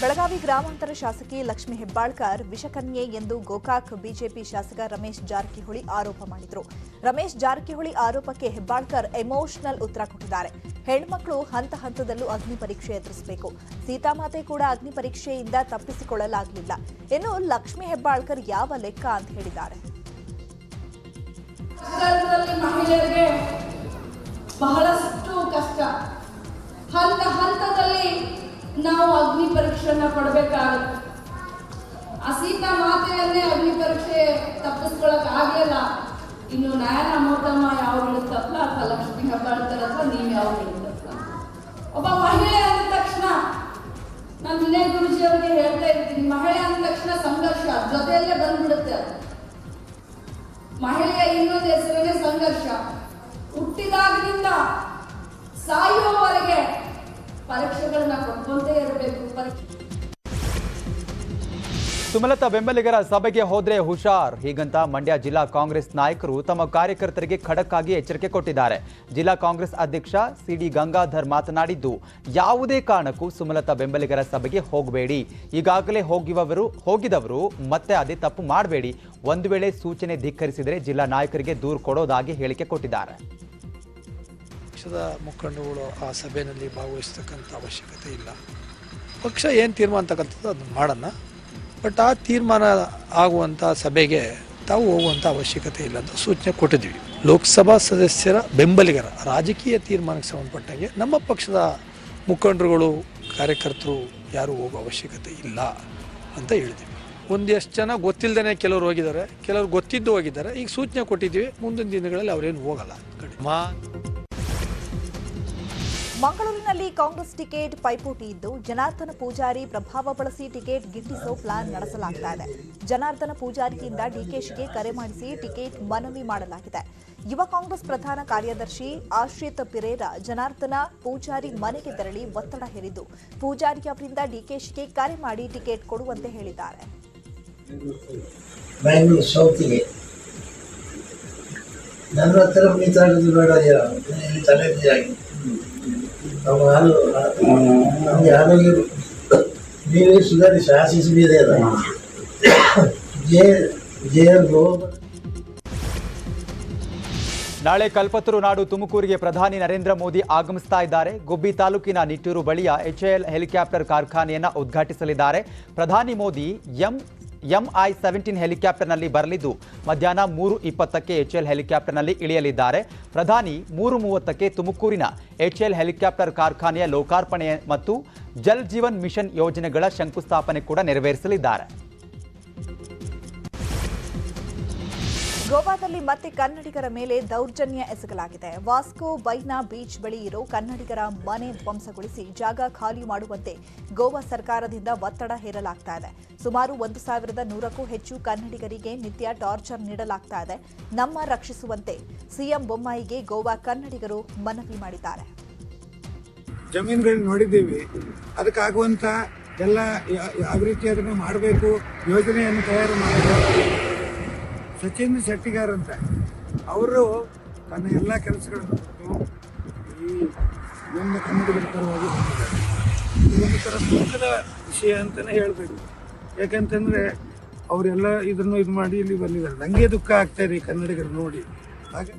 ಬೆಳಗಾವಿ ಗ್ರಾಮಾಂತರ ಶಾಸಕಿ ಲಕ್ಷ್ಮಿ ಹೆಬ್ಬಾಳ್ಕರ್, ವಿಷಕನ್ಯೆ ಎಂದು ಗೋಕಾಕ್ ಬಿಜೆಪಿ ಶಾಸಕ ರಮೇಶ್ ಜಾರಕಿಹೊಳಿ ಆರೋಪ ಮಾಡಿದರು. ರಮೇಶ್ ಜಾರಕಿಹೊಳಿ ಆರೋಪಕ್ಕೆ ಹೆಬ್ಬಾಳ್ಕರ್ ಎಮೋಷನಲ್ ಉತ್ತರ ಕೊಟ್ಟಿದ್ದಾರೆ. ಹೆಣ್ಮಕ್ಳು ಹಂತ ಹಂತದಲ್ಲೂ ಅಗ್ನಿ ಪರೀಕ್ಷೆ ಎದುರಿಸಬೇಕು. ಸೀತಾಮಾತೆ ಕೂಡ ಅಗ್ನಿ ಪರೀಕ್ಷೆಯಿಂದ ತಪ್ಪಿಸಿಕೊಳ್ಳಲಾಗಲಿಲ್ಲ. ಇನ್ನು ಲಕ್ಷ್ಮಿ ಹೆಬ್ಬಾಳ್ಕರ್ ಯಾವ ಲೆಕ್ಕ ಅಂತ ಹೇಳಿದ್ದಾರೆ. ನಾವು ಅಗ್ನಿ ಪರೀಕ್ಷೆಯನ್ನ ಕೊಡ್ಬೇಕಾಗುತ್ತೆ. ಆ ಸೀತಾ ಮಾತೆಯನ್ನೇ ಅಗ್ನಿ ಪರೀಕ್ಷೆ ತಪ್ಪಿಸ್ಕೊಳಕ್ ಆಗ್ಲಿಲ್ಲ. ಇನ್ನು ನಾಯನ ಮೋಟಮ್ಮ ಯಾವ ಇಳುತ್ತಲ್ಲ ಅಥವಾ ಲಕ್ಷ್ಮಿ ಹಬ್ಬ ಅಥವಾ ನೀವು ಯಾವ ಇಳುತ್ತಲ್ಲ ಒಬ್ಬ ಮಹಿಳೆ ಅಂದ ತಕ್ಷಣ, ನಾನು ವಿನಯ್ ಗುರುಜಿ ಅವರಿಗೆ ಹೇಳ್ತಾ ಇರ್ತೀನಿ, ಮಹಿಳೆ ಅಂದ ತಕ್ಷಣ ಸಂಘರ್ಷ, ಜೊತೆಯಲ್ಲೇ ಬಂದ್ಬಿಡುತ್ತೆ ಅದು. ಮಹಿಳೆಯ ಇನ್ನೊಂದು ಹೆಸರೇ ಸಂಘರ್ಷ. ಹುಟ್ಟಿದಾಗಿನಿಂದ ಸಾಯುವವರೆಗೆ ಪರೀಕ್ಷೆಗಳನ್ನ ಕೊಟ್ಕೊಂತೇ ಇರಬೇಕು ಸುಮಲತಾ ಬೆಂಬಲಿಗರ ಸಭೆಗೆ ಹೋದ್ರೆ ಹುಷಾರ್. ಹೀಗಂತ ಮಂಡ್ಯ ಜಿಲ್ಲಾ ಕಾಂಗ್ರೆಸ್ ನಾಯಕರು ತಮ್ಮ ಕಾರ್ಯಕರ್ತರಿಗೆ ಖಡಕ್ ಆಗಿ ಎಚ್ಚರಿಕೆ ಕೊಟ್ಟಿದ್ದಾರೆ. ಜಿಲ್ಲಾ ಕಾಂಗ್ರೆಸ್ ಅಧ್ಯಕ್ಷ ಸಿಡಿ ಗಂಗಾಧರ್ ಮಾತನಾಡಿದ್ದು, ಯಾವುದೇ ಕಾರಣಕ್ಕೂ ಸುಮಲತಾ ಬೆಂಬಲಿಗರ ಸಭೆಗೆ ಹೋಗಬೇಡಿ. ಈಗಾಗಲೇ ಹೋಗಿವವರು, ಹೋಗಿದವರು ಮತ್ತೆ ಅದೇ ತಪ್ಪು ಮಾಡಬೇಡಿ. ಒಂದು ವೇಳೆ ಸೂಚನೆ ಧಿಕ್ಕರಿಸಿದರೆ ಜಿಲ್ಲಾ ನಾಯಕರಿಗೆ ದೂರು ಕೊಡೋದಾಗಿ ಹೇಳಿಕೆ ಕೊಟ್ಟಿದ್ದಾರೆ. ಪಕ್ಷದ ಮುಖಂಡರುಗಳು ಆ ಸಭೆಯಲ್ಲಿ ಭಾಗವಹಿಸ್ತಕ್ಕಂಥ ಅವಶ್ಯಕತೆ ಇಲ್ಲ. ಪಕ್ಷ ಏನು ತೀರ್ಮಾನ ತಕ್ಕಂಥದ್ದು ಅದನ್ನು ಮಾಡೋಣ ಬಟ್ ಆ ತೀರ್ಮಾನ ಆಗುವಂಥ ಸಭೆಗೆ ತಾವು ಹೋಗುವಂಥ ಅವಶ್ಯಕತೆ ಇಲ್ಲ ಅಂತ ಸೂಚನೆ ಕೊಟ್ಟಿದ್ವಿ ಲೋಕಸಭಾ ಸದಸ್ಯರ ಬೆಂಬಲಿಗರ ರಾಜಕೀಯ ತೀರ್ಮಾನಕ್ಕೆ ಸಂಬಂಧಪಟ್ಟಂಗೆ ನಮ್ಮ ಪಕ್ಷದ ಮುಖಂಡರುಗಳು, ಕಾರ್ಯಕರ್ತರು ಯಾರೂ ಹೋಗೋ ಅವಶ್ಯಕತೆ ಇಲ್ಲ ಅಂತ ಹೇಳಿದ್ವಿ ಒಂದೆಷ್ಟು ಜನ ಗೊತ್ತಿಲ್ಲದೇ ಕೆಲವರು ಹೋಗಿದ್ದಾರೆ. ಕೆಲವರು ಗೊತ್ತಿದ್ದು ಹೋಗಿದ್ದಾರೆ. ಈಗ ಸೂಚನೆ ಕೊಟ್ಟಿದ್ವಿ ಮುಂದಿನ ದಿನಗಳಲ್ಲಿ ಅವರೇನು ಹೋಗಲ್ಲ. ಕಡಿಮೆ. ಮಂಗಳೂರಿನಲ್ಲಿ ಕಾಂಗ್ರೆಸ್ ಟಿಕೆಟ್ ಪೈಪೋಟಿ ಇದ್ದು, ಜನಾರ್ದನ ಪೂಜಾರಿ ಪ್ರಭಾವ ಬಳಸಿ ಟಿಕೆಟ್ ಗಿಟ್ಟಿಸೋ ಪ್ಲಾನ್ ನಡೆಸಲಾಗ್ತಾ ಇದೆ. ಜನಾರ್ದನ ಪೂಜಾರಿಯಿಂದ ಡಿಕೆಶಿಗೆ ಕರೆ ಮಾಡಿಸಿ ಟಿಕೆಟ್ ಮನವಿ ಮಾಡಲಾಗಿದೆ. ಯುವ ಕಾಂಗ್ರೆಸ್ ಪ್ರಧಾನ ಕಾರ್ಯದರ್ಶಿ ಆಶ್ರಿತ ಪಿರೇರ ಜನಾರ್ದನ ಪೂಜಾರಿ ಮನೆಗೆ ತೆರಳಿ ಒತ್ತಡ ಹೇರಿದ್ದು, ಪೂಜಾರಿ ಅವರಿಂದ ಡಿಕೆಶಿಗೆ ಕರೆ ಮಾಡಿ ಟಿಕೆಟ್ ಕೊಡುವಂತೆ ಹೇಳಿದ್ದಾರೆ. ನನ್ನ ಹತ್ರ ಬೇಡ ಹಾಲು ನಮಗೆ ನೀವೇ ಸುಧಾರಿಸಿ ಜೇ ನಾಳೆ ಕಲ್ಪತರು ನಾಡು ತುಮಕೂರಿಗೆ ಪ್ರಧಾನಿ ನರೇಂದ್ರ ಮೋದಿ ಆಗಮಿಸ್ತಾ ಇದ್ದಾರೆ. ಗುಬ್ಬಿ ತಾಲೂಕಿನ ನಿಟ್ಟೂರು ಬಳಿಯ ಎಚ್ಎಎಲ್ ಹೆಲಿಕಾಪ್ಟರ್ ಕಾರ್ಖಾನೆಯನ್ನ ಉದ್ಘಾಟಿಸಲಿದ್ದಾರೆ. ಪ್ರಧಾನಿ ಮೋದಿ ಎಂ ಎಂಐ ಸೆವೆಂಟೀನ್ ಹೆಲಿಕಾಪ್ಟರ್ನಲ್ಲಿ ಬರಲಿದ್ದು, ಮಧ್ಯಾಹ್ನ ಮೂರು ಇಪ್ಪತ್ತಕ್ಕೆ ಎಚ್ಎಲ್ ಹೆಲಿಕಾಪ್ಟರ್ನಲ್ಲಿ ಇಳಿಯಲಿದ್ದಾರೆ. ಪ್ರಧಾನಿ ಮೂರು ಮೂವತ್ತಕ್ಕೆ ತುಮಕೂರಿನ ಎಚ್ಎಲ್ ಹೆಲಿಕಾಪ್ಟರ್ ಕಾರ್ಖಾನೆಯ ಲೋಕಾರ್ಪಣೆ ಮತ್ತು ಜಲ್ ಜೀವನ್ ಮಿಷನ್ ಯೋಜನೆಗಳ ಶಂಕುಸ್ಥಾಪನೆ ಕೂಡ ನೆರವೇರಿಸಲಿದ್ದಾರೆ. ಗೋವಾದಲ್ಲಿ ಮತ್ತೆ ಕನ್ನಡಿಗರ ಮೇಲೆ ದೌರ್ಜನ್ಯ ಎಸಗಲಾಗಿದೆ. ವಾಸ್ಕೋ ಬೈನಾ ಬೀಚ್ ಬಳಿ ಇರೋ ಕನ್ನಡಿಗರ ಮನೆ ಧ್ವಂಸಗೊಳಿಸಿ ಜಾಗ ಖಾಲಿ ಮಾಡುವಂತೆ ಗೋವಾ ಸರ್ಕಾರದಿಂದ ಒತ್ತಡ ಹೇರಲಾಗ್ತಾ ಇದೆ. ಸುಮಾರು ಒಂದು ಸಾವಿರದ ನೂರಕ್ಕೂ ಹೆಚ್ಚು ಕನ್ನಡಿಗರಿಗೆ ನಿತ್ಯ ಟಾರ್ಚರ್ ನೀಡಲಾಗ್ತಾ ಇದೆ. ನಮ್ಮ ರಕ್ಷಿಸುವಂತೆ ಸಿಎಂ ಬೊಮ್ಮಾಯಿಗೆ ಗೋವಾ ಕನ್ನಡಿಗರು ಮನವಿ ಮಾಡಿದ್ದಾರೆ. ಜಮೀನುಗಳನ್ನ ನೋಡಿದ್ದೀವಿ. ಅದಕ್ಕಾಗುವಂಥ ಎಲ್ಲ ಯಾವ ಅದನ್ನು ಮಾಡಬೇಕು ಯೋಜನೆಯನ್ನು ತಯಾರು ಮಾಡಬೇಕು. ಸಚಿನ್ ಶೆಟ್ಟಿಗಾರ್ ಅಂತ ಅವರು ತನ್ನ ಎಲ್ಲ ಕೆಲಸಗಳನ್ನು ಈ ನಮ್ಮ ಕನ್ನಡಿಗರ ಪರವಾಗಿ ಒಂದು ಥರ ದುಃಖದ ವಿಷಯ ಅಂತಲೇ ಹೇಳಬೇಕು. ಯಾಕಂತಂದರೆ ಅವರೆಲ್ಲ ಇದನ್ನು ಇದು ಮಾಡಿ ಇಲ್ಲಿ ಬಂದಿದ್ದಾರೆ. ನನಗೆ ದುಃಖ ಆಗ್ತಾ ಇದೆ ಈ ಕನ್ನಡಿಗರು ನೋಡಿ. ಹಾಗೆ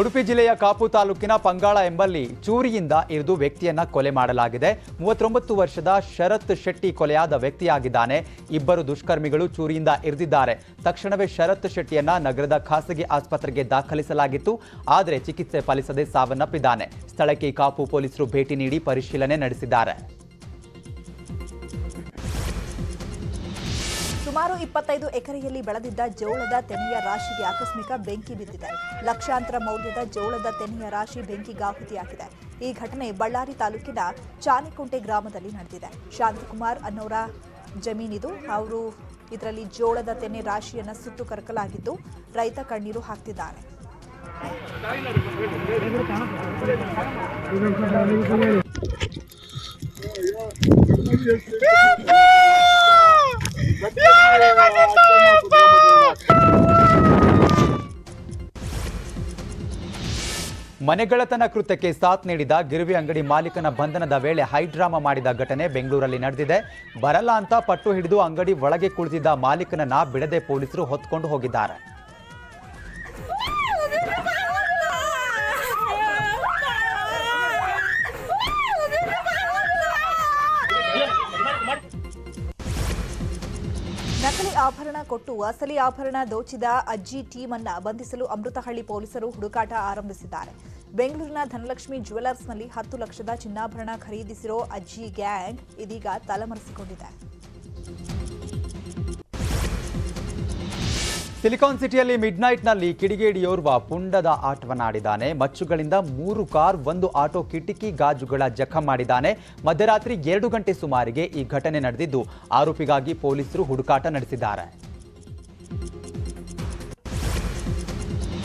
ಉಡುಪಿ ಜಿಲ್ಲೆಯ ಕಾಪು ತಾಲೂಕಿನ ಪಂಗಾಳ ಎಂಬಲ್ಲಿ ಚೂರಿಯಿಂದ ಇರಿದು ವ್ಯಕ್ತಿಯನ್ನ ಕೊಲೆ ಮಾಡಲಾಗಿದೆ. ಮೂವತ್ತೊಂಬತ್ತು ವರ್ಷದ ಶರತ್ ಶೆಟ್ಟಿ ಕೊಲೆಯಾದ ವ್ಯಕ್ತಿಯಾಗಿದ್ದಾನೆ. ಇಬ್ಬರು ದುಷ್ಕರ್ಮಿಗಳು ಚೂರಿಯಿಂದ ಇರಿದಿದ್ದಾರೆ. ತಕ್ಷಣವೇ ಶರತ್ ಶೆಟ್ಟಿಯನ್ನ ನಗರದ ಖಾಸಗಿ ಆಸ್ಪತ್ರೆಗೆ ದಾಖಲಿಸಲಾಗಿತ್ತು. ಆದರೆ ಚಿಕಿತ್ಸೆ ಫಲಿಸದೆ ಸಾವನ್ನಪ್ಪಿದ್ದಾನೆ. ಸ್ಥಳಕ್ಕೆ ಕಾಪು ಪೊಲೀಸರು ಭೇಟಿ ನೀಡಿ ಪರಿಶೀಲನೆ ನಡೆಸಿದ್ದಾರೆ. ಸುಮಾರು ಇಪ್ಪತ್ತೈದು ಎಕರೆಯಲ್ಲಿ ಬೆಳೆದಿದ್ದ ಜೋಳದ ತೆನೆಯ ರಾಶಿಗೆ ಆಕಸ್ಮಿಕ ಬೆಂಕಿ ಬಿದ್ದಿದೆ. ಲಕ್ಷಾಂತರ ಮೌಲ್ಯದ ಜೋಳದ ತೆನೆಯ ರಾಶಿ ಬೆಂಕಿಗಾಹುತಿಯಾಗಿದೆ. ಈ ಘಟನೆ ಬಳ್ಳಾರಿ ತಾಲೂಕಿನ ಚಾನಿಕುಂಟೆ ಗ್ರಾಮದಲ್ಲಿ ನಡೆದಿದೆ. ಶಾಂತಕುಮಾರ್ ಅನ್ನೋರ ಜಮೀನಿದು ಅವರು ಇದರಲ್ಲಿ ಜೋಳದ ತೆನೆ ರಾಶಿಯನ್ನು ಸುತ್ತು ಕರಕಲಾಗಿದ್ದು ರೈತ ಕಣ್ಣೀರು ಹಾಕ್ತಿದ್ದಾರೆ ಮನೆಗಳತನ ಕೃತ್ಯಕ್ಕೆ ಸಾಥ್ ನೀಡಿದ ಗಿರಿವಿ ಅಂಗಡಿ ಮಾಲೀಕನ ಬಂಧನದ ವೇಳೆ ಹೈಡ್ರಾಮಾ ಮಾಡಿದ ಘಟನೆ ಬೆಂಗಳೂರಲ್ಲಿ ನಡೆದಿದೆ. ಬರಲ್ಲ ಅಂತ ಪಟ್ಟು ಹಿಡಿದು ಅಂಗಡಿ ಒಳಗೆ ಕುಳಿತಿದ್ದ ಮಾಲೀಕನನ್ನ ಬಿಡದೆ ಪೊಲೀಸರು ಹೊತ್ಕೊಂಡು ಹೋಗಿದ್ದಾರೆ. ಆಭರಣ ಕೊಟ್ಟು ಅಸಲಿ ಆಭರಣ ದೋಚಿದ ಅಜ್ಜಿ ಟೀಮ್ ಅನ್ನ ಬಂಧಿಸಲು ಅಮೃತಹಳ್ಳಿ ಪೊಲೀಸರು ಹುಡುಕಾಟ ಆರಂಭಿಸಿದ್ದಾರೆ. ಬೆಂಗಳೂರಿನ ಧನಲಕ್ಷ್ಮಿ ಜ್ಯುವೆಲರ್ಸ್ನಲ್ಲಿ ಹತ್ತು ಲಕ್ಷದ ಚಿನ್ನಾಭರಣ ಖರೀದಿಸಿರೋ ಅಜ್ಜಿ ಗ್ಯಾಂಗ್ ಇದೀಗ ತಲೆಮರೆಸಿಕೊಂಡಿದೆ. ಸಿಲಿಕಾನ್ ಸಿಟಿಯಲ್ಲಿ ಮಿಡ್ ನೈಟ್ನಲ್ಲಿ ಕಿಡಿಗೇಡಿಯೋರ್ವ ಪುಂಡದ ಆಟವನ್ನಾಡಿದ್ದಾನೆ. ಮಚ್ಚುಗಳಿಂದ ಮೂರು ಕಾರ್, ಒಂದು ಆಟೋ ಕಿಟಕಿ ಗಾಜುಗಳ ಜಖಂ ಮಾಡಿದ್ದಾನೆ. ಮಧ್ಯರಾತ್ರಿ ಎರಡು ಗಂಟೆ ಸುಮಾರಿಗೆ ಈ ಘಟನೆ ನಡೆದಿದ್ದು, ಆರೋಪಿಗಾಗಿ ಪೊಲೀಸರು ಹುಡುಕಾಟ ನಡೆಸಿದ್ದಾರೆ.